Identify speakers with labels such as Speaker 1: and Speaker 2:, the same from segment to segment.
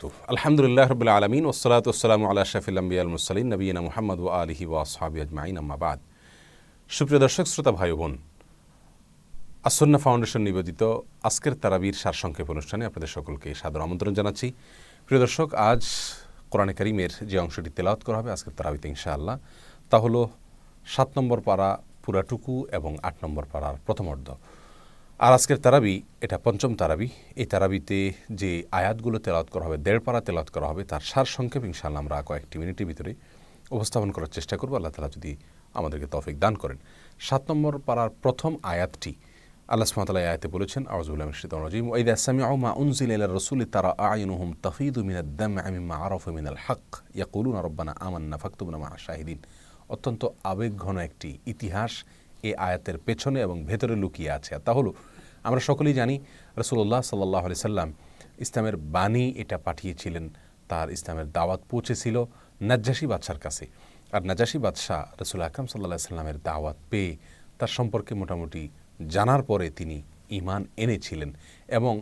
Speaker 1: তো, আলহামদুলিল্লাহ রবিল আলমিন ওসলাত ওসালাম আল্লাহ শফিল আম্বিয়াল মুসালিন নবীনা মোহাম্মদ ও আলহি ওয়া সাহাবি আজমাইন আম্মাবাদ সুপ্রিয় দর্শক, শ্রোতা ভাই বোন, আসন্না ফাউন্ডেশন নিবেদিত আজকের তারাবির সারসংক্ষেপ অনুষ্ঠানে আপনাদের সকলকে সাদর আমন্ত্রণ জানাচ্ছি। প্রিয় দর্শক, আজ কোরআনে করিমের যে অংশটি তেলাওয়াত করা হবে আজকের তারাবিতে ইনশাআল্লাহ, তা হলো সাত নম্বর পাড়া পুরাটুকু এবং আট নম্বর পাড়ার প্রথম অর্ধ। আর আজকের তারাবি, এটা পঞ্চম তারাবি। এই তারাবিতে যে আয়াতগুলো তেলাত করা হবে দেড় পাড়া তেলাওয়াত করা হবে, তার সার সংক্ষেপ ইনশাআল্লাহ আমরা কয়েকটি মিনিটের ভিতরে উপস্থাপন করার চেষ্টা করব। আল্লাহ তালা যদি আমাদেরকে তফিক দান করেন। সাত নম্বর পাড়ার প্রথম আয়াতটি, আল্লাহ সুমাতালা আয়াতে বলেছেন আউজুল্লাহ মিশ্রিত রাজিম। ওই দাসামি আউমা উনজিল ইলা রসুল তারা আইনুহুম তাফিদু মিনাদ দাম আমিমা আরফ মিনাল হক। ইয়াকুলুন রব্বানা আমান্না ফাকতুবনা মা শাহিদিন। অত্যন্ত আবেগঘন একটি ইতিহাস এই আয়াতের পেছনে এবং ভেতরে লুকিয়ে আছে। তা হলো আমরা সকলেই জানি রসুল্লাহ সাল্লাহ আলি সাল্লাম ইসলামের বাণী এটা পাঠিয়েছিলেন, তার ইসলামের দাওয়াত পৌঁছেছিল নাজ্জাসী বাদশার কাছে। আর নাজাসী বাদশাহ রসুল আকরম সাল্লাহ সাল্লামের দাওয়াত পেয়ে তার সম্পর্কে মোটামুটি জানার পরে তিনি ইমান এনেছিলেন এবং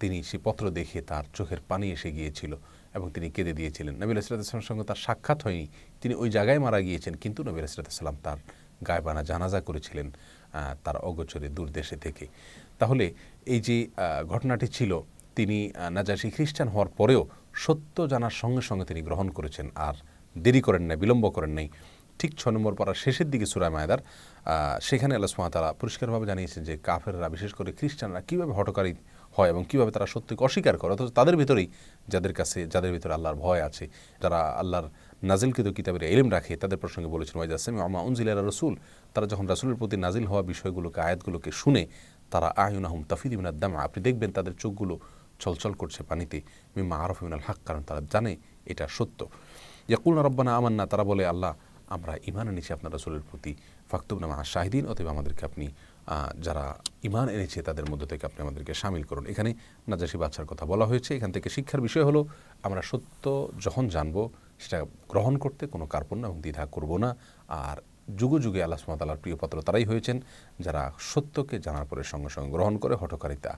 Speaker 1: তিনি সে পত্র দেখে তার চোখের পানি এসে গিয়েছিল এবং তিনি কেঁদে দিয়েছিলেন। নবী আলাইসালামের সঙ্গে তার সাক্ষাৎ হয়নি। তিনি ওই জায়গায় মারা গিয়েছেন, কিন্তু নবী আলাইসালাম তার গায়বানা জানাজা করেছিলেন তার অগোচরে দূরদেশে থেকে। তাহলে এই যে ঘটনাটি ছিল, তিনি নাজাসি খ্রিস্টান হওয়ার পরেও সত্য জানার সঙ্গে সঙ্গে তিনি গ্রহণ করেছেন, আর দেরি করেন নাই, বিলম্ব করেন নাই। ঠিক ছ নম্বর পড়ার শেষের দিকে সুরায় মায়দার সেখানে আল্লাহ সুমাতারা পরিষ্কারভাবে জানিয়েছেন যে, কাফেররা, বিশেষ করে খ্রিস্টানরা, কীভাবে হটকারী হয় এবং কীভাবে তারা সত্যকে অস্বীকার করে, অথচ তাদের ভিতরেই যাদের কাছে, যাদের ভিতরে আল্লাহর ভয় আছে, যারা আল্লাহর নাজিলকৃত কিতাবের এলিম রাখে, তাদের প্রসঙ্গে বলেছেন, ওয়াইজ আসলাম আমা উনজিলা রসুল তারা যখন রাসুলের প্রতি নাজিল হওয়া বিষয়গুলোকে, আয়াতগুলোকে শুনে, তারা আয়ুন আহম তাফিদ ইমিনাদ্দাম আপনি দেখবেন তাদের চোখগুলো চলচল করছে পানিতে মিমা আরফ ইমিনাল হাক, কারণ তারা জানে এটা সত্য। ইয়াকুল রব্বানা আমান্না, তারা বলে, আল্লাহ, আমরা ইমান এনেছি আপনার রসুলের প্রতি ফাকতুব নামা শাহিদিন অতএব আমাদেরকে আপনি যারা ইমান এনেছে, তাদের মধ্য থেকে আপনি আমাদেরকে সামিল করুন। এখানে নাজাসি বাচ্চার কথা বলা হয়েছে। এখান থেকে শিক্ষার বিষয় হলো, আমরা সত্য যখন জানব সেটা গ্রহণ করতে কোনো কার্পণ্য এবং দ্বিধা করব না। আর যুগ যুগে আল্লাহ সুমাতালার প্রিয় পাত্র তারাই হয়েছেন যারা সত্যকে জানার পরে সঙ্গে সঙ্গে গ্রহণ করে হটকারিতা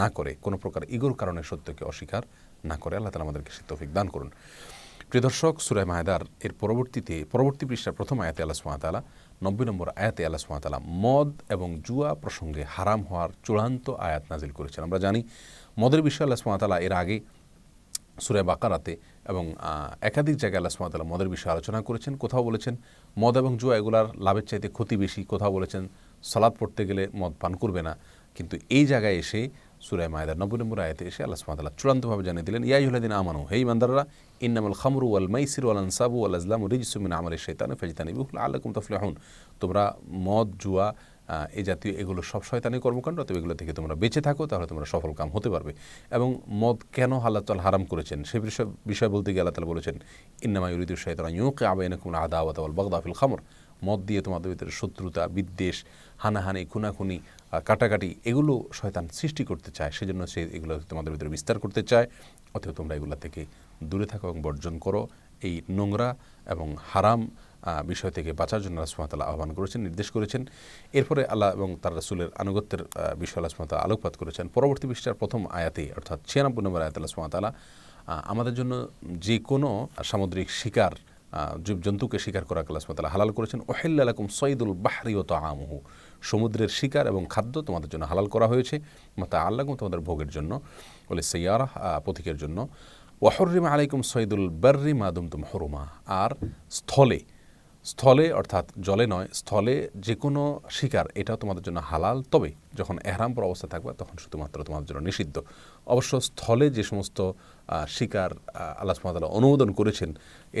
Speaker 1: না করে, কোনো প্রকার ইগোর কারণে সত্যকে অস্বীকার না করে। আল্লাহ তালা আমাদেরকে সে দান করুন। প্রিয় দর্শক সুরায় মায়দার এর পরবর্তীতে, পরবর্তী পৃষ্ঠার প্রথম আয়াতে আল্লাহ সুমাতালা নব্বই নম্বর আয়াতে আল্লাহ সুমাতালা মদ এবং জুয়া প্রসঙ্গে হারাম হওয়ার চূড়ান্ত আয়াত নাজিল করেছেন। আমরা জানি মদের বিষয়ে আল্লাহ সুমাতালা এর আগে সুরায় বাকারাতে এবং একাধিক জায়গায় আল্লাহ সুমাতালা মদের বিষয়ে আলোচনা করেছেন, কোথাও বলেছেন মদ এবং জুয়া এগুলার লাভের চাইতে ক্ষতি বেশি, কোথাও বলেছেন সালাদ পড়তে গেলে মদ পান করবে না। কিন্তু এই জায়গায় এসে সুরায় মায়দার নব্বই নম্বর আয়তে এসে আল্লাহ সুমাতাল্লাহ চূড়ান্তভাবে জানিয়ে দিলেন ইয়াই ইয়াইহুল্লাদিন আমানু, হে ইমানদাররা ইন্নামুল খামরু আল মাইসির আল আনসাবু আল আজলাম রিজসুমিন আমার শৈতান ফেজিতানি বিহুল আল্লাকুম তফলাহুন। তোমরা মদ, জুয়া এই জাতীয় এগুলো সব শয়তানি কর্মকাণ্ড, তবে এগুলো থেকে তোমরা বেঁচে থাকো, তাহলে তোমরা সফল কাম হতে পারবে। এবং মদ কেন আল্লাহ তাল হারাম করেছেন? সে বিষয় বিষয় বলতে গিয়ে আল্লাহ তালা বলেছেন, ইন্নামা ইউরিদুর শৈতান ইউকে আবাইনাকুম আদাওয়াত আল বাগদাফিল খামর। মদ দিয়ে তোমাদের ভিতরে শত্রুতা, বিদ্বেষ, হানাহানি, খুনাখুনি কাটাকাটি, এগুলো শয়তান সৃষ্টি করতে চায়। সেজন্য সে এগুলো তোমাদের ভিতরে বিস্তার করতে চায়। অথবা তোমরা এগুলো থেকে দূরে থাকো এবং বর্জন করো। এই নোংরা এবং হারাম বিষয় থেকে বাঁচার জন্য আল্লাহ সুমাতাল্লাহ আহ্বান করেছেন, নির্দেশ করেছেন। এরপরে আল্লাহ এবং তার রাসুলের আনুগত্যের বিষয় আল্লাহ সুমাতাল আলোকপাত করেছেন। পরবর্তী পৃষ্ঠার প্রথম আয়াতে অর্থাৎ ছিয়ানব্বই নম্বর আয়াত আল্লাহ সুমাতালা আমাদের জন্য যে কোনো সামুদ্রিক শিকার জীবজন্তুকে শিকার করা কালাসমতালা হালাল করেছেন। ওহেল্লাকুম সঈদুল বাহরি ও তামহু সমুদ্রের শিকার এবং খাদ্য তোমাদের জন্য হালাল করা হয়েছে। মাতা আল্লাহম তোমাদের ভোগের জন্য, বলে সৈয়ারা পথিকের জন্য। ওয়াহরিমা আলাইকুম সঈদুল বার্রি মাদুম তুম হরুমা। আর স্থলে স্থলে, অর্থাৎ জলে নয়, স্থলে যে কোনো শিকার এটাও তোমাদের জন্য হালাল। তবে যখন এহরাম পর অবস্থা থাকবে, তখন শুধুমাত্র তোমাদের জন্য নিষিদ্ধ। অবশ্য স্থলে যে সমস্ত শিকার আল্লাহ সুমাতাল্লাহ অনুমোদন করেছেন,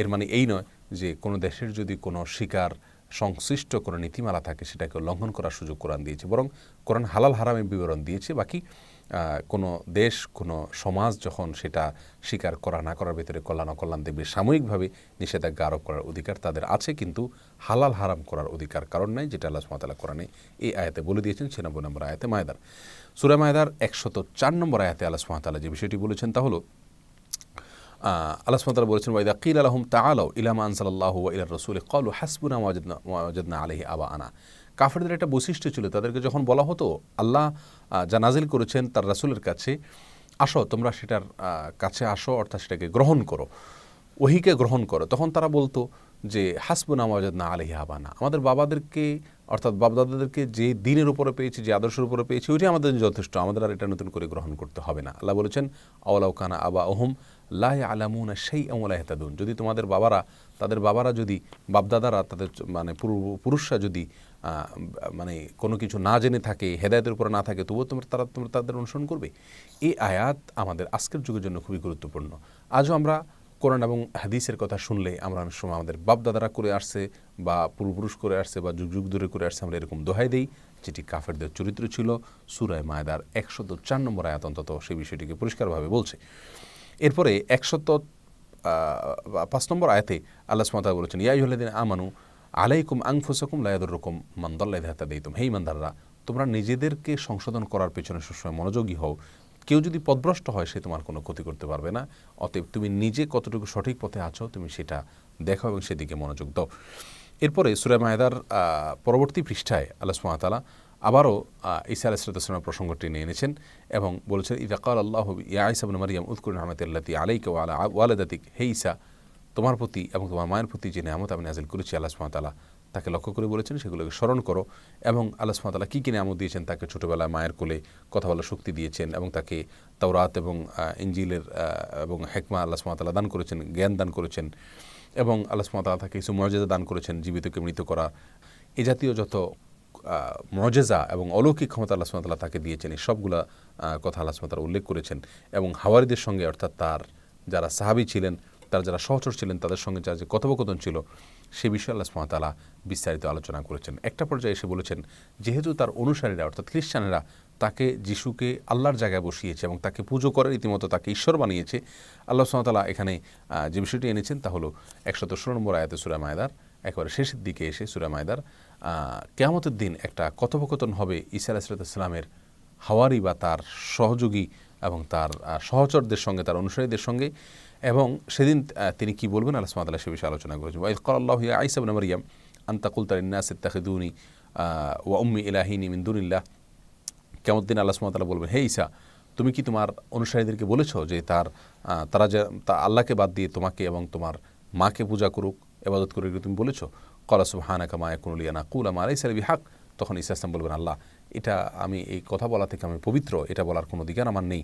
Speaker 1: এর মানে এই নয় যে কোনো দেশের যদি কোনো শিকার সংশ্লিষ্ট কোনো নীতিমালা থাকে, সেটাকে লঙ্ঘন করার সুযোগ কোরআন দিয়েছে। বরং কোরআন হালাল হারামের বিবরণ দিয়েছে। বাকি কোনো দেশ, কোনো সমাজ যখন সেটা স্বীকার করা না করার ভিতরে কল্যাণ অকল্যাণ দেবে, সাময়িকভাবে নিষেধাজ্ঞা আরোপ করার অধিকার তাদের আছে, কিন্তু হালাল হারাম করার অধিকার কারণ নাই, যেটা আল্লাহ সুমাতালা কোরআনে এই আয়াতে বলে দিয়েছেন, ছিয়ানব্বই নম্বর আয়াতে মায়দার। সুরা মায়দার একশত চার নম্বর আয়াতে আল্লাহ সুমাতালা যে বিষয়টি বলেছেন তা হলো আল্লাহ বলেছেন ওয়াইদা কিল আলহম তাআলাও ইলামা আনসাল্লাহ ইলা রসুল কলু হাসবুনা ওয়াজদনা আলহি আবা আনা কাফেরদের একটা বৈশিষ্ট্য ছিল, তাদেরকে যখন বলা হতো, আল্লাহ যা নাজিল করেছেন তার রাসুলের কাছে, আসো, তোমরা সেটার কাছে আসো, অর্থাৎ সেটাকে গ্রহণ করো, ওহিকে গ্রহণ করো। তখন তারা বলতো যে, হাসবুনা না আলহি হাবানা আমাদের বাবাদেরকে, অর্থাৎ বাপদাদাদেরকে যে দিনের উপরে পেয়েছি, যে আদর্শের উপরে পেয়েছি, ওইটাই আমাদের যথেষ্ট, আমাদের আর এটা নতুন করে গ্রহণ করতে হবে না। আল্লাহ বলেছেন, আওয়ালাউ কানা আবা ওহম লাহ আলামুনা সেই আমলা হেতাদুন যদি তোমাদের বাবারা, তাদের বাবারা যদি, বাপদাদারা, তাদের মানে পুরুষরা যদি মানে কোনো কিছু না জেনে থাকে, হেদায়তের উপরে না থাকে, তবুও তোমরা, তারা তোমরা তাদের অনুসরণ করবে। এই আয়াত আমাদের আজকের যুগের জন্য খুবই গুরুত্বপূর্ণ। আজও আমরা কোরআন এবং হাদিসের কথা শুনলে আমরা অনেক সময় আমাদের বাপদাদারা করে আসছে, বা পূর্বপুরুষ করে আসছে, বা যুগ যুগ ধরে করে আসছে, আমরা এরকম দোহাই দেই, যেটি কাফেরদের চরিত্র ছিল। সুরায় মায়দার একশত চার নম্বর আয়াত অন্তত সেই বিষয়টিকে পরিষ্কারভাবে বলছে। এরপরে একশত পাঁচ নম্বর আয়াতে আল্লাহ সুমাতা বলেছেন ইয়াইহ্লাদিন আমানু, আলাইকুম আংফুসাকুম লায়াদুরকম মন্দল্লাই দেহাতা দিতুম হে ইমানদাররা তোমরা নিজেদেরকে সংশোধন করার পেছনে সবসময় মনোযোগী হও। কেউ যদি পদভ্রষ্ট হয়, সে তোমার কোনো ক্ষতি করতে পারবে না। অতএব তুমি নিজে কতটুকু সঠিক পথে আছো, তুমি সেটা দেখো এবং সেদিকে মনোযোগ দাও। এরপরে সুরে মায়দার পরবর্তী পৃষ্ঠায় আল্লাহ সুমাতালা আবারও ঈসা আলাইসালামের প্রসঙ্গটি নিয়ে এনেছেন এবং বলেছেন ইদাকাল আল্লাহ ইয়া ইসাবন মারিয়াম উৎকুর আহমদুল্লাতি আলাইকে ওয়ালা ওয়ালাদাতিক, হে ঈসা, তোমার প্রতি এবং তোমার মায়ের প্রতি যে নামত আমি নাজিল করেছি, আল্লাহ সুমাতালা তাকে লক্ষ্য করে বলেছেন, সেগুলোকে স্মরণ করো এবং আল্লাহ সুমাতালা কী কী নামত দিয়েছেন, তাকে ছোটোবেলায় মায়ের কোলে কথা বলার শক্তি দিয়েছেন এবং তাকে তাওরাত এবং ইঞ্জিলের এবং হেকমা আল্লাহ সুমাতালা দান করেছেন, জ্ঞান দান করেছেন এবং আল্লাহ সুমাতালা তাকে কিছু মর্যাদা দান করেছেন, জীবিতকে মৃত করা। এ জাতীয় যত মজেজা এবং অলৌকিক ক্ষমতা আল্লাহ সুমাতাল্লাহ তাকে দিয়েছেন, এই সবগুলা কথা আল্লাহ সুমাতালা উল্লেখ করেছেন এবং হাওয়ারিদের সঙ্গে, অর্থাৎ তার যারা সাহাবি ছিলেন, তার যারা সহচর ছিলেন, তাদের সঙ্গে যার যে কথোপকথন ছিল, সে বিষয়ে আল্লাহ সুমাতালা বিস্তারিত আলোচনা করেছেন। একটা পর্যায়ে এসে বলেছেন, যেহেতু তার অনুসারীরা, অর্থাৎ খ্রিস্টানেরা, তাকে যিশুকে আল্লাহর জায়গায় বসিয়েছে এবং তাকে পুজো করে, রীতিমতো তাকে ঈশ্বর বানিয়েছে, আল্লাহ সুমাতালা এখানে যে বিষয়টি এনেছেন তা হলো, একশত ষোলো নম্বর আয়াতে সুরা মায়দার একেবারে শেষের দিকে এসে সুরা মায়দার কেয়ামতের দিন একটা কথোপকথন হবে ঈসা আলাহিসামের হাওয়ারি বা তার সহযোগী এবং তার সহচরদের সঙ্গে, তার অনুসারীদের সঙ্গে এবং সেদিন তিনি কি বলবেন? আল্লাহ সে বিষয়ে আলোচনা করেছেন। ওয়াইদ কল্লাহ আইসাব মারিয়াম আন্তাকুল তার ইন্নাস ইত্তাখিদুনি ওয়া উম্মি ইলাহিনী মিন্দুনিল্লাহ কেমন দিন আল্লাহ বলবেন, হে ঈসা, তুমি কি তোমার অনুসারীদেরকে বলেছ যে তার তারা যে, তা আল্লাহকে বাদ দিয়ে তোমাকে এবং তোমার মাকে পূজা করুক? এবাদত করে তুমি বলেছ, কলা সুবাহানা কামায় ইয়াকুনুলিয়া না কুল আমার এই সালবি হাক। তখন ইসা ইসলাম বলবেন, আল্লাহ, এটা আমি এই কথা বলা থেকে আমি পবিত্র, এটা বলার কোনো অধিকার আমার নেই।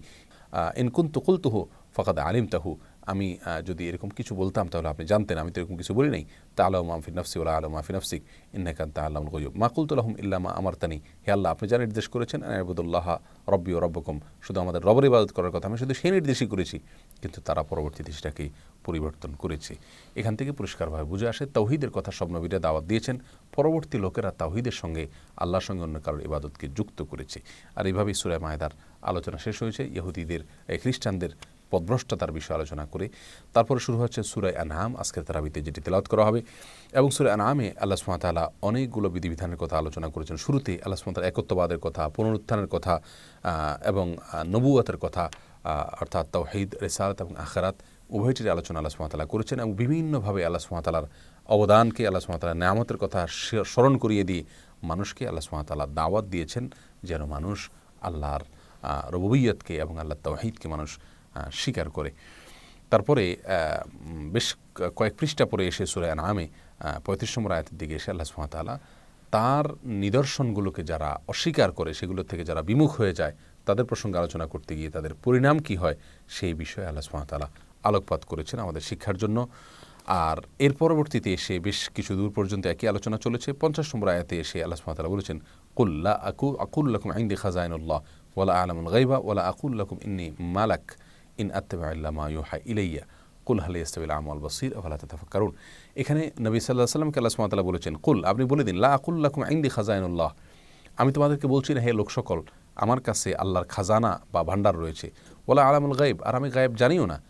Speaker 1: ইনকুন্তু কুলতুহু ফকাদ আলিম তাহু আমি যদি এরকম কিছু বলতাম, তাহলে আপনি জানতেন, আমি তো এরকম কিছু বলি নাই। তা আলম মাফি নফসি ওলা আলম মাফি নফসিক ইন্নাকান তা আল্লাহ গয়ুব। মাকুলতুল্লাহম ইল্লামা আমার তানি হে আল্লাহ, আপনি যা নির্দেশ করেছেন আবুদুল্লাহ রব্বি ও রব্বকম। শুধু আমাদের রবের ইবাদত করার কথা, আমি শুধু সেই নির্দেশই করেছি, কিন্তু তারা পরবর্তীতে সেটাকে পরিবর্তন করেছে। এখান থেকে পরিষ্কারভাবে বুঝে আসে তৌহিদের কথা সব নবীরা দাওয়াত দিয়েছেন। পরবর্তী লোকেরা তাওহিদের সঙ্গে, আল্লাহর সঙ্গে অন্য কারোর ইবাদতকে যুক্ত করেছে। আর এইভাবেই সুরায় মায়দার আলোচনা শেষ হয়েছে। ইহুদিদের খ্রিস্টানদের পদভ্রষ্টতার বিষয়ে আলোচনা করে তারপরে শুরু হচ্ছে সুরায় আনাম আজকের তারাবিতে যেটি তেলাওয়াত করা হবে। এবং সুরায় আনামে আল্লাহ সুমাতালা অনেকগুলো বিধিবিধানের কথা আলোচনা করেছেন। শুরুতে আল্লাহ সুমাতার একত্ববাদের কথা পুনরুত্থানের কথা এবং নবুয়তের কথা অর্থাৎ তৌহিদ রেসালত এবং আখারাত উভয়টির আলোচনা আল্লাহ সুমাতালা করেছেন এবং বিভিন্নভাবে আল্লাহ সুমাতালার অবদানকে আল্লাহ সুমাতালার নামতের কথা স্মরণ করিয়ে দিয়ে মানুষকে আল্লাহ সুমাতালা দাওয়াত দিয়েছেন যেন মানুষ আল্লাহর আহ, এবং আল্লাহ তৌহিদকে মানুষ স্বীকার করে। তারপরে বেশ কয়েক পৃষ্ঠা পরে এসে সুরায় নামে পঁয়ত্রিশ নম্বর আয়াতের দিকে এসে আল্লাহ সুমাতালা তার নিদর্শনগুলোকে যারা অস্বীকার করে সেগুলো থেকে যারা বিমুখ হয়ে যায়, তাদের প্রসঙ্গে আলোচনা করতে গিয়ে তাদের পরিণাম কি হয়, সেই বিষয়ে আল্লাহ সুমাতালা আলোকপাত করেছেন আমাদের শিক্ষার জন্য। আর এর পরবর্তীতে এসে বেশ কিছু দূর পর্যন্ত একই আলোচনা চলেছে। পঞ্চাশ নম্বর আয়াতে এসে আল্লাহ সুমাতালা বলেছেন কুল্লা আকু আকুল্লাকুম আইন্দি খাজাইনুল্লাহ ওয়ালা আলমুল গাইবা ওয়ালা আকুল্লাকুম ইন্নি মালাক। ইন আত্তেবা ইলাইয়া কুল ইস্তাবিল আমল বসির আফালা তাফাক্কারুন এখানে নবী সাল্লাহ সাল্লামকে আল্লাহ সুমাতালা বলেছেন, কুল, আপনি বলে দিন, লা আকুল্লাকুম আইন্দি খাজাইনুল্লাহ। আমি তোমাদেরকে বলছি না, হে লোক সকল, আমার কাছে আল্লাহর খাজানা বা ভান্ডার রয়েছে। ওলা আলামুল গাইব আর আমি গায়েব জানিও না।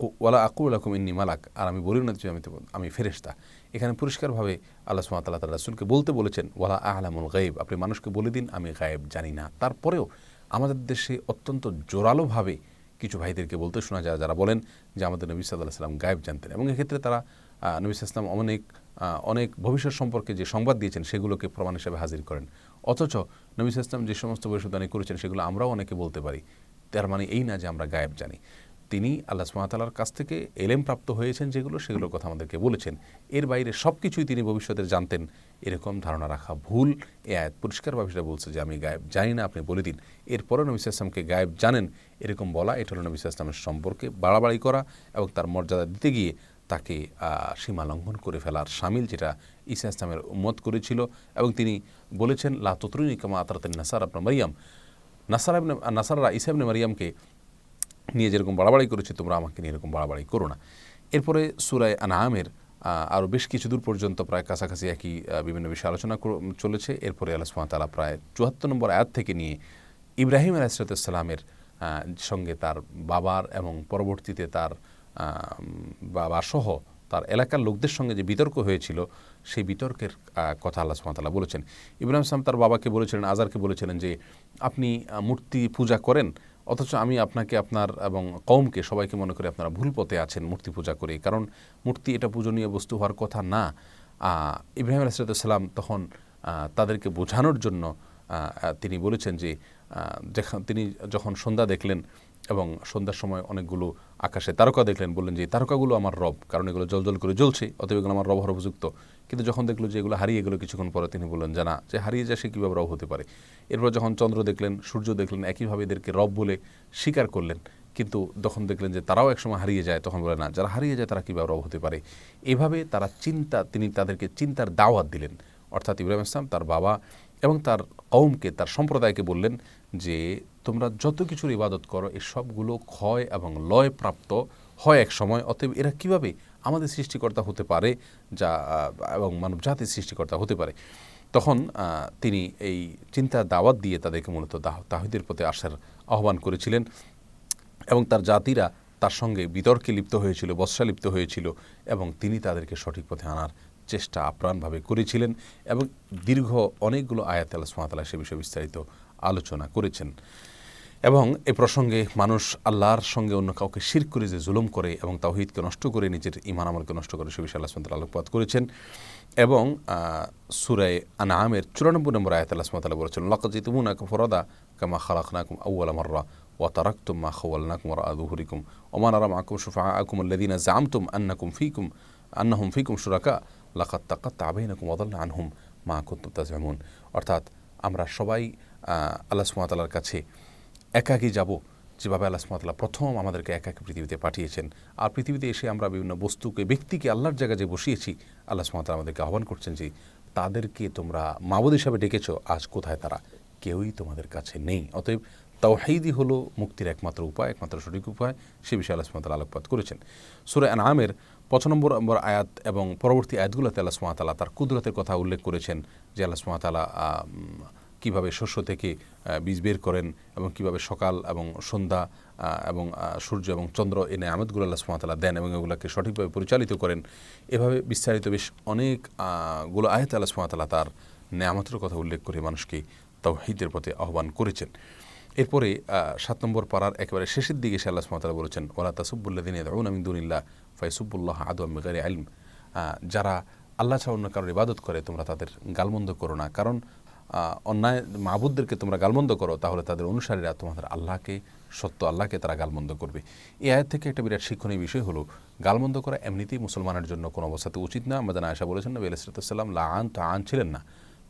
Speaker 1: ও- ওয়ালা আকুল আকুম ইন্নি মালাক, আর আমি বলি না যে আমি আমি ফেরেশতা। এখানে পরিষ্কারভাবে আল্লাহ সুমাতাল্লাহ তার রাসুলকে বলতে বলেছেন ওলা আহলামুল গাইব আপনি মানুষকে বলে দিন, আমি গায়েব জানি না। তারপরেও আমাদের দেশে অত্যন্ত জোরালোভাবে কিছু ভাইদেরকে বলতে শোনা যায়, যারা বলেন যে আমাদের নবী সাল্লাহ সাল্লাম গায়েব জানতেন। এবং এক্ষেত্রে তারা নবী সাল্লাম অনেক অনেক ভবিষ্যৎ সম্পর্কে যে সংবাদ দিয়েছেন সেগুলোকে প্রমাণ হিসেবে হাজির করেন। অথচ নবী ইসলাম যে সমস্ত ভবিষ্যৎ করেছেন সেগুলো আমরাও অনেকে বলতে পারি। তার মানে এই না যে আমরা গায়েব জানি। তিনি আল্লাহ সুমাতালার কাছ থেকে এলেম প্রাপ্ত হয়েছেন যেগুলো, সেগুলোর কথা আমাদেরকে বলেছেন। এর বাইরে সব কিছুই তিনি ভবিষ্যতে জানতেন। এরকম ধারণা রাখা ভুল। এ আয়াত পরিষ্কারভাবে সেটা বলছে যে, আমি গায়েব জানি না, আপনি বলে দিন। এরপরে নবী ইসলামকে গায়েব জানেন। এরকম বলা, এটা হলো নবী ইসলামের সম্পর্কে বাড়াবাড়ি করা এবং তার মর্যাদা দিতে গিয়ে তাকে সীমা লঙ্ঘন করে ফেলার সামিল যেটা ঈসা ইসলামের উম্মত করেছিল। এবং তিনি বলেছেন, লা ততরুনি কামা আতরাতেন নাসার আপনার মারিয়াম। নাসার নাসাররা ইসা ইবনে মারিয়ামকে নিয়ে যেরকম বাড়াবাড়ি করেছে, তোমরা আমাকে নিয়ে এরকম বাড়াবাড়ি করো না। এরপরে সুরায় আনামের আরও বেশ কিছু দূর পর্যন্ত প্রায় কাছাকাছি একই বিভিন্ন বিষয়ে আলোচনা চলেছে। এরপরে আল্লাহ তালা প্রায় চুয়াত্তর নম্বর আয়াত থেকে নিয়ে ইব্রাহিম আলাইসালামের সঙ্গে তার বাবার এবং পরবর্তীতে তার বাবা সহ তার এলাকার লোকদের সঙ্গে যে বিতর্ক হয়েছিল, সেই বিতর্কের কথা আল্লাহ সুমাতাল্লাহ বলেছেন। ইব্রাহিম ইসলাম তার বাবাকে বলেছিলেন আজারকে বলেছিলেন যে, আপনি মূর্তি পূজা করেন অথচ আমি আপনাকে, আপনার এবং কমকে সবাইকে মনে করি আপনারা ভুল পথে আছেন, মূর্তি পূজা করে। কারণ মূর্তি এটা পূজনীয় বস্তু হওয়ার কথা না। ইব্রাহিম আলাইসালাম তখন তাদেরকে বোঝানোর জন্য তিনি বলেছেন যে তিনি যখন সন্ধ্যা দেখলেন এবং সন্ধ্যার সময় অনেকগুলো আকাশে তারকা দেখলেন, বললেন যে তারকাগুলো আমার রব। কারণ এগুলো জল জল করে জ্বলছে, অতএব এগুলো আমার রব হওয়ার উপযুক্ত। কিন্তু যখন দেখল যে এগুলো হারিয়ে গেলো কিছুক্ষণ পরে, তিনি বললেন, জানা, যে হারিয়ে যায় সে কীভাবে রব হতে পারে? এরপর যখন চন্দ্র দেখলেন, সূর্য দেখলেন, একইভাবে এদেরকে রব বলে স্বীকার করলেন, কিন্তু তখন দেখলেন যে তারাও একসময় হারিয়ে যায়, তখন বলে, না, যারা হারিয়ে যায় তারা কীভাবে রব হতে পারে? এভাবে তারা চিন্তা, তিনি তাদেরকে চিন্তার দাওয়াত দিলেন। অর্থাৎ ইব্রাহিম ইসলাম তার বাবা এবং তার কৌমকে তার সম্প্রদায়কে বললেন যে, তোমরা যত কিছুর ইবাদত করো এই সবগুলো ক্ষয় এবং লয় প্রাপ্ত হয় এক সময়, অতএব এরা কীভাবে আমাদের সৃষ্টিকর্তা হতে পারে যা, এবং মানব জাতির সৃষ্টিকর্তা হতে পারে? তখন তিনি এই চিন্তার দাওয়াত দিয়ে তাদেরকে মূলত তাহিদের প্রতি আসার আহ্বান করেছিলেন এবং তার জাতিরা তার সঙ্গে বিতর্কে লিপ্ত হয়েছিল, বর্ষা লিপ্ত হয়েছিল এবং তিনি তাদেরকে সঠিক পথে আনার চেষ্টা আপ্রাণভাবে করেছিলেন এবং দীর্ঘ অনেকগুলো আয়াত আল্লাহ সুমাতাল্লাহ সে বিষয়ে বিস্তারিত আলোচনা করেছেন। এবং এ প্রসঙ্গে মানুষ আল্লাহর সঙ্গে অন্য কাউকে শির করে যে জুলুম করে এবং তাওহিদকে নষ্ট করে, নিজের ইমান আমলকে নষ্ট করে, সে বিষয়ে আল্লাহ সুমতাল আলোকপাত করেছেন। এবং সুরায় আনামের চুরানব্বই নম্বর আয়াত আল্লাহ সুমতাল্লাহ বলেছেন লকাজিতুমুনাক ফরদা কামা খালাকনাকুম আউ্ল মর্রা ওয়াতারাকতুম মা খাওয়ালনাকুম আর আদুহরিকুম ওমান আরাম আকুম সুফা আকুম লেদিনা জামতুম আন্নাকুম ফিকুম, আন্নাহুম ফিকুম সুরাকা লাকাত তাকাত তাবাইনাকুম ওদাল্লা আনহুম মা কুন্তুম তাজ অর্থাৎ আমরা সবাই আল্লাহ সুমাতালার কাছে একাকি যাব যেভাবে আল্লাহ সুমাতাল্লাহ প্রথম আমাদেরকে একাকি পৃথিবীতে পাঠিয়েছেন। আর পৃথিবীতে এসে আমরা বিভিন্ন বস্তুকে, ব্যক্তিকে আল্লাহর জায়গায় যে বসিয়েছি, আল্লাহ সুমাতাল্লাহ আমাদেরকে আহ্বান করছেন যে, তাদেরকে তোমরা মাবুদ হিসাবে ডেকেছ, আজ কোথায় তারা? কেউই তোমাদের কাছে নেই। অতএব তাওহাইদি হলো মুক্তির একমাত্র উপায়, একমাত্র সঠিক উপায়। সে বিষয়ে আল্লাহ সুমাতাল আলোকপাত করেছেন। সুরে আনামের পঁচানব্বর নম্বর নম্বর আয়াত এবং পরবর্তী আয়াতগুলোতে আল্লাহ সুমাতালা তার কুদরতের কথা উল্লেখ করেছেন যে, আল্লাহ সুমাতালা কীভাবে শস্য থেকে বীজ বের করেন এবং কীভাবে সকাল এবং সন্ধ্যা এবং সূর্য এবং চন্দ্র এই নায়ামতগুলো আল্লাহ সুমাতালা দেন এবং এগুলোকে সঠিকভাবে পরিচালিত করেন। এভাবে বিস্তারিত বেশ অনেকগুলো আয়াত আল্লাহ সুমাতালা তার নেয়ামতের কথা উল্লেখ করে মানুষকে তাওহিদের প্রতি আহ্বান করেছেন। এরপরে সাত নম্বর পাড়ার একেবারে শেষের দিকে সে আল্লাহ সুমাতালা বলেছেন ওলা তাসুবুল্লাদিন আমিন্দুল্লাহ ফাইসুবুল্লাহ আদু আমিগারি আলম যারা আল্লাহ ছাড়া অন্য কারোর ইবাদত করে, তোমরা তাদের গালমন্দ করো না। কারণ অন্যায় মাহবুদদেরকে তোমরা গালমন্দ করো, তাহলে তাদের অনুসারীরা তোমাদের আল্লাহকে, সত্য আল্লাহকে তারা গালমন্দ করবে। এই আয়ের থেকে একটা বিরাট শিক্ষণীয় বিষয় হলো, গালমন্দ করা এমনিতেই মুসলমানের জন্য কোনো অবস্থাতে উচিত না। আমাদের আয়সা বলেছেন, নবী আলাইসালাম লা আন তো আন ছিলেন না।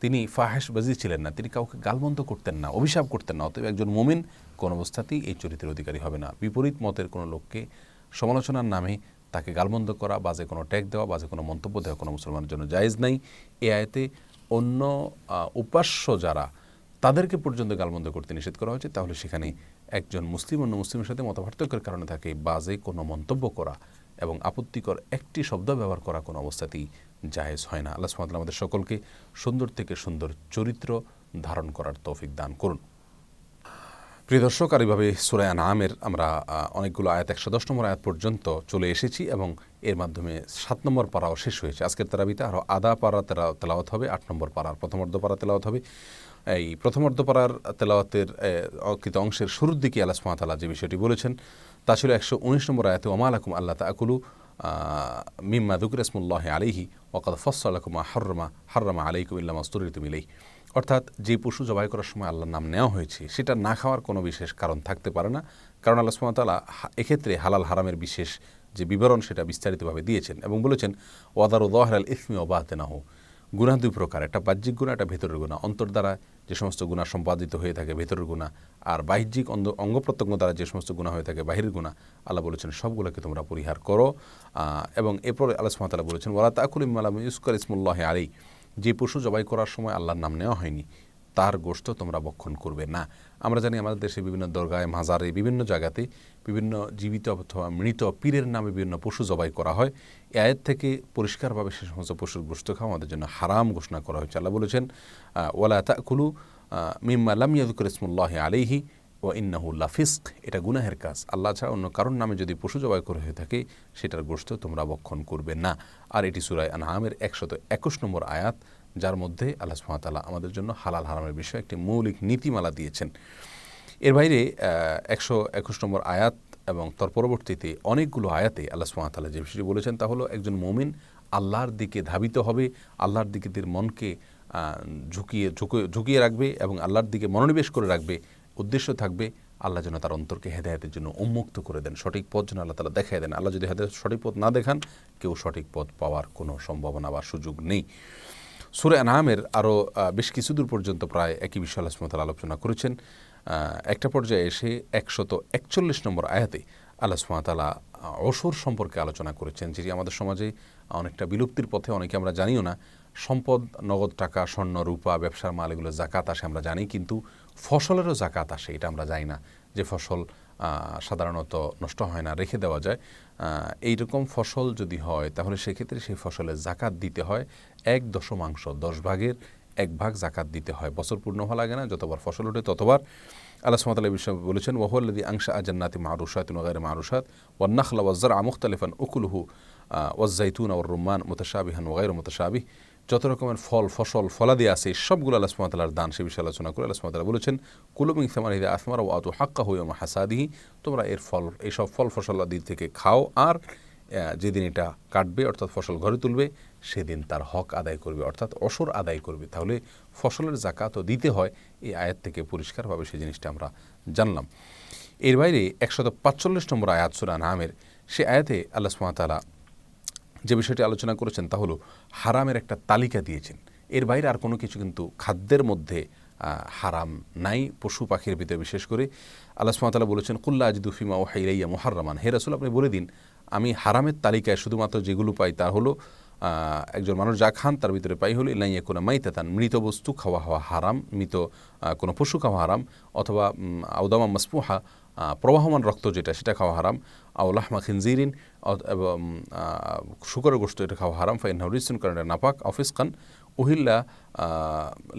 Speaker 1: তিনি ফাহেস বাজি ছিলেন না, তিনি কাউকে গালমন্দ করতেন না, অভিশাপ করতেন না, অতএব একজন মোমিন কোনো অবস্থাতেই এই চরিত্রের অধিকারী হবে না। বিপরীত মতের কোনো লোককে সমালোচনার নামে তাকে গালমন্দ করা, বাজে কোনো ট্যাগ দেওয়া, বাজে কোনো মন্তব্য দেওয়া কোনো মুসলমানের জন্য জায়েজ নাই। এ আয়তে অন্য উপাস্য যারা তাদেরকে পর্যন্ত গালমন্দ করতে নিষেধ করা হয়েছে, তাহলে সেখানে একজন মুসলিম অন্য মুসলিমের সাথে মতপার্থক্যের কারণে থাকে বাজে কোনো মন্তব্য করা এবং আপত্তিকর একটি শব্দ ব্যবহার করা কোনো অবস্থাতেই জায়েজ হয় না। আল্লাহ সুমাত আমাদের সকলকে সুন্দর থেকে সুন্দর চরিত্র ধারণ করার তৌফিক দান করুন। প্রিয় দর্শক, আর এইভাবে সুরায় নামের আমরা অনেকগুলো আয়াত, একশো দশ নম্বর আয়াত পর্যন্ত চলে এসেছি এবং এর মাধ্যমে সাত নম্বর পাড়াও শেষ হয়েছে। আজকের তারাবিতে আরও আদা পাড়া তেলাওয়াত হবে, আট নম্বর পাড়ার প্রথমার্ধ পাড়া তেলাওয়াত হবে। এই প্রথমার্ধ পাড়ার তেলাওয়াতের অকৃত অংশের শুরুর দিকে আল্লাহ সুমাতালা যে বিষয়টি বলেছেন, তা ছিল একশো উনিশ নম্বর আয়াতে ওমাল আকুম আল্লাহ তাকুলু মিম্মা দুকুর রসমুল্লাহ আলিহি ওকাদ ফসলাকুমা হর্রমা হর্রমা আলাইকুম ইল্লা মাস্তুরিতুম ইলাই অর্থাৎ যে পশু জবাই করার সময় আল্লাহর নাম নেওয়া হয়েছে, সেটা না খাওয়ার কোনো বিশেষ কারণ থাকতে পারে না। কারণ আল্লাহ সুমতাল্লাহ এক্ষেত্রে হালাল হারামের বিশেষ যে বিবরণ সেটা বিস্তারিতভাবে দিয়েছেন এবং বলেছেন, ওয়াদার উদাহর আল ইসমি হোক গুণা দুই প্রকার, একটা বাহ্যিক গুণা একটা ভেতরের গুণা অন্তর দ্বারা যে সমস্ত গুণা সম্পাদিত হয়ে থাকে ভেতরের গুণা আর বাহ্যিক অঙ্গ প্রত্যঙ্গ দ্বারা যে সমস্ত গুণা হয়ে থাকে বাহিরের গুণা আল্লাহ বলেছেন সবগুলোকে তোমরা পরিহার করো। এবং এরপরে আল্লাহ সুমাতাল্লাহ বলেছেন, ওয়ালা তাকুল ইমালাম ইউস্কর ইসমুল্লাহ আলী যে পশু জবাই করার সময় আল্লাহর নাম নেওয়া হয়নি, তার গোষ্ঠ তোমরা বক্ষণ করবে না। আমরা জানি আমাদের দেশে বিভিন্ন দরগায়, মাজারে, বিভিন্ন জায়গাতে বিভিন্ন জীবিত অথবা মৃত পীরের নামে বিভিন্ন পশু জবাই করা হয়। এ আয়ের থেকে পরিষ্কারভাবে সে সমস্ত পশুর গোষ্ঠ খাওয়া আমাদের জন্য হারাম ঘোষণা করা হয়েছে। আল্লাহ বলেছেন ওয়ালা তাকুলু মিম্মা লাম ইয়াদুকুর ইসমুল্লাহ আলিহি ও ইন্নাহুল্লা এটা গুনাহের কাজ। আল্লাহ ছাড়া অন্য কারণ নামে যদি পশু জবাই করে হয়ে থাকে, সেটার গোষ্ঠ তোমরা বক্ষণ করবে না। আর এটি সুরায় আনহামের একশত একুশ নম্বর আয়াত, যার মধ্যে আল্লাহ সুহাতালা আমাদের জন্য হালাল হারামের বিষয়ে একটি মৌলিক নীতিমালা দিয়েছেন। এর বাইরে একশো একুশ নম্বর আয়াত এবং তার পরবর্তীতে অনেকগুলো আয়াতে আল্লাহ সুহাতালা যে বিষয়টি বলেছেন, তা হলো একজন মমিন আল্লাহর দিকে ধাবিত হবে, আল্লাহর দিকে তার মনকে ঝুঁকিয়ে ঝুঁকিয়ে রাখবে এবং আল্লাহর দিকে মনোনিবেশ করে রাখবে। উদ্দেশ্য থাকবে আল্লাহ যেন তার অন্তরকে হেদায়তের জন্য উন্মুক্ত করে দেন। সঠিক পথ যেন আল্লাহ তালা দেখাই দেন। আল্লাহ যদি হেদায়ত সঠিক পথ না দেখান, কেউ সঠিক পথ পাওয়ার কোনো সম্ভাবনা বা সুযোগ নেই। সুরে আনামের আরও বেশ কিছু দূর পর্যন্ত প্রায় একই বিষয় আল্লাহ সুমতাল আলোচনা করেছেন। একটা পর্যায়ে এসে একশত একচল্লিশ নম্বর আয়াতে আল্লাহ সুমাতালা অসুর সম্পর্কে আলোচনা করেছেন যেটি আমাদের সমাজে অনেকটা বিলুপ্তির পথে, অনেকে আমরা জানিও না, সম্পদ, নগদ টাকা, স্বর্ণ, রূপা, ব্যবসার মাল, এগুলো জাকাত আসে, আমরা জানি, কিন্তু ফসলেরও জাকাত আসে, এটা আমরা জানি না যে ফসল সাধারণত নষ্ট হয় না, রেখে দেওয়া যায়। এইরকম ফসল যদি হয়, তাহলে সেক্ষেত্রে সেই ফসলে জাকাত দিতে হয়। এক দশমাংশ, দশ ভাগের এক ভাগ জাকাত দিতে হয়। বছর পূর্ণ হওয়া লাগে না, যতবার ফসল ওঠে ততবার। আল্লাহ সুমতাল্লাহ বিষয় বলেছেন ওহল্লাদি আংশা আজান্নাতি মারুসাত নগের মারুসাত ওয়ান্নাখলা ওয়াজ্জার আমুখতালিফান উকুলহু ওয়াজ্জাইতুন ওর রুম্মান মুতাশাবিহান ওগাইর মুতাশাবিহ। যত রকমের ফল, ফসল, ফলাদি আছে, সবগুলো আল্লাহ সুমাতালার দান, সে বিষয়ে আলোচনা করে আল্লাহ সুমাতালা বলেছেন কুলুমিং সামান হিদা আসমার ও আতু হাক্কা হইয়া হাসাদিহি তোমরা এর ফল এইসব ফল ফসলাদি থেকে খাও আর যেদিন এটা কাটবে, অর্থাৎ ফসল ঘরে তুলবে, সেদিন তার হক আদায় করবে, অর্থাৎ অসর আদায় করবে। তাহলে ফসলের জাকাতও দিতে হয়, এই আয়াত থেকে পরিষ্কারভাবে সেই জিনিসটা আমরা জানলাম। এর বাইরে একশত পাঁচচল্লিশ নম্বর আয়াত সুরা নামের সে আয়াতে আল্লাহ সুমাতালা যে বিষয়টি আলোচনা করেছেন তা হলো হারামের একটা তালিকা দিয়েছেন। এর বাইরে আর কোনো কিছু কিন্তু খাদ্যের মধ্যে হারাম নাই, পশু পাখির ভিতরে বিশেষ করে। আল্লাহ সুমাতালা বলেছেন কুল্লা আজিদুফিমা ও হাইরাইয়া মোহাররমান। হে রাসুল, আপনি বলে দিন, আমি হারামের তালিকায় শুধুমাত্র যেগুলো পাই তা হলো একজন মানুষ যা খান তার ভিতরে পাই হলো, ইলাইয়া কোনো মাইতাতান, মৃত বস্তু খাওয়া হওয়া হারাম, মৃত কোনো পশু খাওয়া হারাম, অথবা আউদামা মাসপুহা প্রবাহমান রক্ত যেটা, সেটা খাওয়া হারাম। আউলাহমা খিনজিরিন শুকরের গোস্ত এটা খাওয়া হারাম। ফাইন রিসুন কারণ নাপাক। অফিস খান উহিল্লা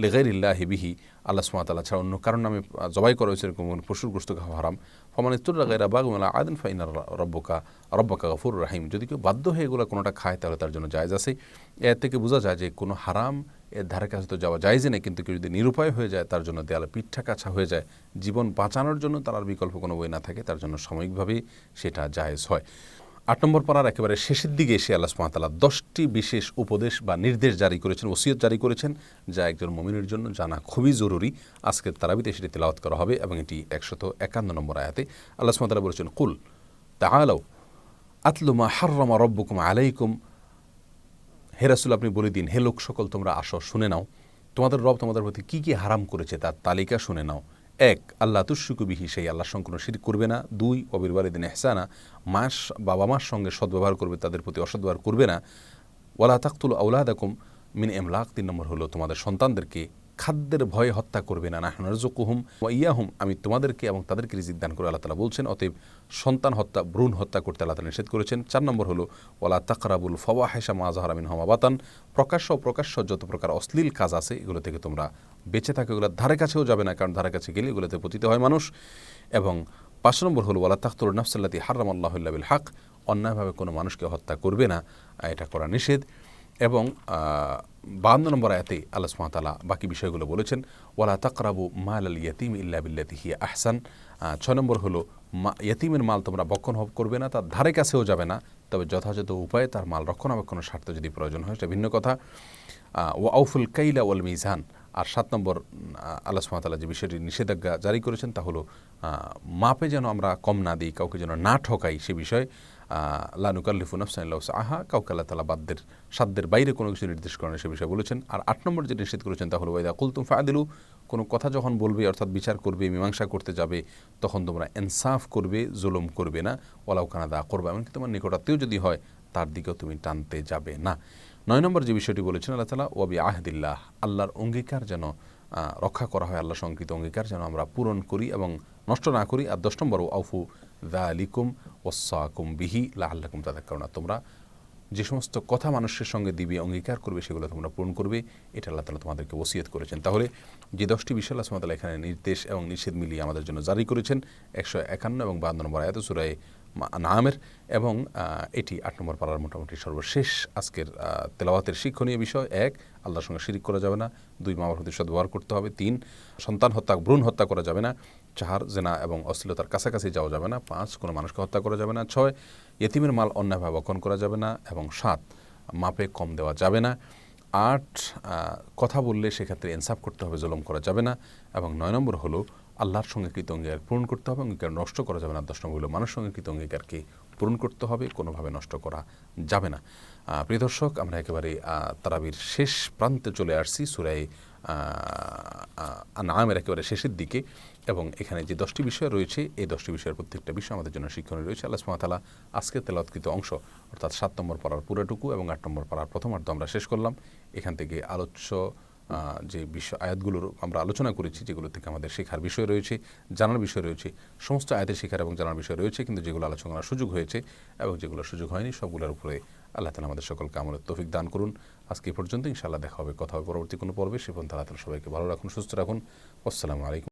Speaker 1: লেগাইরিল্লা হিবিহি আল্লাহ সুমাতাল্লাহ ছাড়া অন্য কারণ নামে জবাই করা হয়েছে এরকম পশুর গোস্ত খাওয়া হারাম। ফমান ইস্তুরা গাইরা বাগমালা আদিন ফাইন রব্বকা রব্বকা গফুর রাহিম। যদি কেউ বাধ্য হয়ে এগুলো কোনোটা খায়, তাহলে তার জন্য জায়জ আছে। এর থেকে বোঝা যায় যে কোনো হারাম এর ধারে কাছে তো যাওয়া যায়জই না, কিন্তু কেউ যদি নিরুপায় হয়ে যায়, তার জন্য দেয়ালে পিঠা কাছা হয়ে যায়। জীবন বাঁচানোর জন্য তার আর বিকল্প কোনো বই না থাকে, তার জন্য সাময়িকভাবেই সেটা জায়েজ হয়। আট নম্বর পাড়ার একেবারে শেষের দিকে এসে আল্লাহ সুমাতাল্লাহ দশটি বিশেষ উপদেশ বা নির্দেশ জারি করেছেন, ওসিয়ত জারি করেছেন, যা একজন মমিনের জন্য জানা খুবই জরুরি। আজকের তারাবিতে সেটি তেলাওয়াত করা হবে এবং এটি একশত একান্ন নম্বর আয়াতে আল্লাহ সুমাতাল্লাহ বলেছেন, কুল তাহলেও আতলুমা হার্রমা রব্বুকুম আলাইকুম হেরাসুল আপনি বলে দিন, হে লোক সকল, তোমরা আসো, শুনে নাও। তোমাদের রব তোমাদের প্রতি কি কি হারাম করেছে তার তালিকা শুনে নাও। এক, আল্লাহ তুসুকুবিহি সেই আল্লাহর সঙ্গে কোনো শিরিক করবে না। দুই অবিরবারিদিন এহসানা মাস, বাবা মার সঙ্গে সদ্ব্যবহার করবে, তাদের প্রতি অসদ্ব্যবহার করবে না। ওয়ালা তাকতুল আউলাদাকুম মিন এমলাক তিন নম্বর হলো তোমাদের সন্তানদেরকে খাদ্যের ভয়ে হত্যা করবে না। নাহনারজুকুহুম ইয়াহুম। আমি তোমাদেরকে এবং তাদেরকে রিজিক দান করে আল্লাহ তালা বলছেন, অতএব সন্তান হত্যা, ভ্রূণ হত্যা করতে আল্লাহ তালা নিষেধ করেছেন। চার নম্বর হলো ওলা তাকরাবুল ফওয়া হেসা মাজাহারামিন হমাবাতান প্রকাশ্য প্রকাশ্য যত প্রকার অশ্লীল কাজ আছে, এগুলো থেকে তোমরা বেঁচে থাকে, এগুলো ধারে কাছেও যাবে না, কারণ ধারে কাছে গেলে এগুলোতে পতিত হয় মানুষ। এবং পাঁচ নম্বর হলো, ওয়ালা তাখতুল নফসাল্লাতি হারাম আল্লাহুল্লাবিল হাক। অন্যায়ভাবে কোনো মানুষকে হত্যা করবে না এটা করা নিষেধ। এবং বাহান্ন নম্বর আয়াতে আল্লাহ সুমাতালা বাকি বিষয়গুলো বলেছেন, ওয়ালা তাকরাবু মাল আল ইয়াতিম ইল্লা বিল্লাতি হিয়া আহসান। ছয় নম্বর হলো ইয়াতিমের মাল তোমরা বক্ষণ হব করবে না, তার ধারে কাছেও যাবে না, তবে যথাযথ উপায়ে তার মাল রক্ষণাবেক্ষণের স্বার্থে যদি প্রয়োজন হয়, সেটা ভিন্ন কথা। ও আউফুল কাইলা ওয়াল মিজান। আর সাত নম্বর আল্লাহ সুমাতালা যে বিষয়টি নিষেধাজ্ঞা জারি করেছেন, তা হলো মাপে যেন আমরা কম না দিই, কাউকে যেন না ঠকাই সে বিষয়ে লানুকাল্লিফু নফসাইল্লাহ আহা কাউকে আল্লাহ তালা বাদ্যের সাধ্যের বাইরে কোনো কিছু নির্দেশ করেন সে বিষয়ে বলেছেন। আর আট নম্বর যে নিষেধ করেছেন তা হলো ওয়াইদা কুলতুম ফাদিলু কোনো কথা যখন বলবে, অর্থাৎ বিচার করবে, মীমাংসা করতে যাবে, তখন তোমরা ইনসাফ করবে, জুলুম করবে না। ওলাউ কানাদা করবে, এমনকি তোমার নিকটাত্মীয় যদি হয়, তার দিকেও তুমি টানতে যাবে না। নয় নম্বর যে বিষয়টি বলেছেন আল্লাহ তালা ওয়াবি আহদিল্লাহ আল্লাহর অঙ্গীকার যেন রক্ষা করা হয় আল্লাহ সংকৃত অঙ্গীকার যেন আমরা পূরণ করি এবং নষ্ট না করি। আর দশ নম্বর আউফু দা আলিকুম ওসাকুম বিহি লা আল্লাকুম তাদের কারণা তোমরা যে সমস্ত কথা মানুষের সঙ্গে দিবে, অঙ্গীকার করবে, সেগুলো তোমরা পূরণ করবে, এটা আল্লাহ তালা তোমাদেরকে ওসিয়ত করেছেন। তাহলে যে দশটি বিষয় আল্লাহ সুমাতালা এখানে নির্দেশ এবং নিষেধ মিলিয়ে আমাদের জন্য জারি করেছেন, একশো একান্ন এবং বাহান্ন নম্বর আয়াত সুরায় নামের এবং এটি আট নম্বর পাড়ার মোটামুটি সর্বশেষ আজকের তেলাওয়াতের শিক্ষণীয় বিষয়। এক, আল্লাহর সঙ্গে শিরিক করা যাবে না। দুই মা বাবার প্রতি সদ্ব্যবহার করতে হবে। তিন, সন্তান হত্যা, ভ্রূণ হত্যা করা যাবে না। চার জেনা এবং অশ্লীলতার কাছাকাছি যাওয়া যাবে না। পাঁচ, কোনো মানুষকে হত্যা করা যাবে না। ছয়, ইয়েতিমের মাল অন্যায়ভাবে বক্ষণ করা যাবে না। এবং সাত, মাপে কম দেওয়া যাবে না। আট কথা বললে সেক্ষেত্রে ইনসাফ করতে হবে, জলম করা যাবে না। এবং নয় নম্বর হলো, আল্লাহর সঙ্গে কৃত অঙ্গীকার পূরণ করতে হবে। অঙ্গীকার নষ্ট করা যাবে না। দশ নম্বর হলো, মানুষের সঙ্গে কৃত অঙ্গীকারকে পূরণ করতে হবে। কোনোভাবে নষ্ট করা যাবে না। প্রিয় দর্শক, আমরা একেবারে তারাবির শেষ প্রান্তে চলে আসছি। সুরাই নামের একেবারে শেষের দিকে এবং এখানে যে দশটি বিষয় রয়েছে, এই দশটি বিষয়ের প্রত্যেকটা বিষয় আমাদের জন্য শিক্ষণীয় রয়েছে। আল্লাহ সুমাতালা আজকে তেলাৎকৃত অংশ, অর্থাৎ সাত নম্বর পাড়ার পুরোটুকু এবং আট নম্বর পাড়ার প্রথমার্ধ আমরা শেষ করলাম। এখান থেকে আলোচ্য যে বিষয়, আয়াতগুলোর আমরা আলোচনা করেছি, যেগুলো থেকে আমাদের শেখার বিষয় রয়েছে, জানার বিষয় রয়েছে, সমস্ত আয়াতের শেখার এবং জানার বিষয় রয়েছে, কিন্তু যেগুলো আলোচনা করার সুযোগ হয়েছে এবং যেগুলো সুযোগ হয়নি, সবগুলোর উপরে আল্লাহ তালা আমাদের সকলকে আমলের তৌফিক দান করুন। আজকে পর্যন্ত, ইনশাআল্লাহ দেখা হবে, কথা পরবর্তী কোনো পর্বে। সে পর্যন্ত আল্লাহ সবাইকে ভালো রাখুন, সুস্থ রাখুন। আসসালামু আলাইকুম।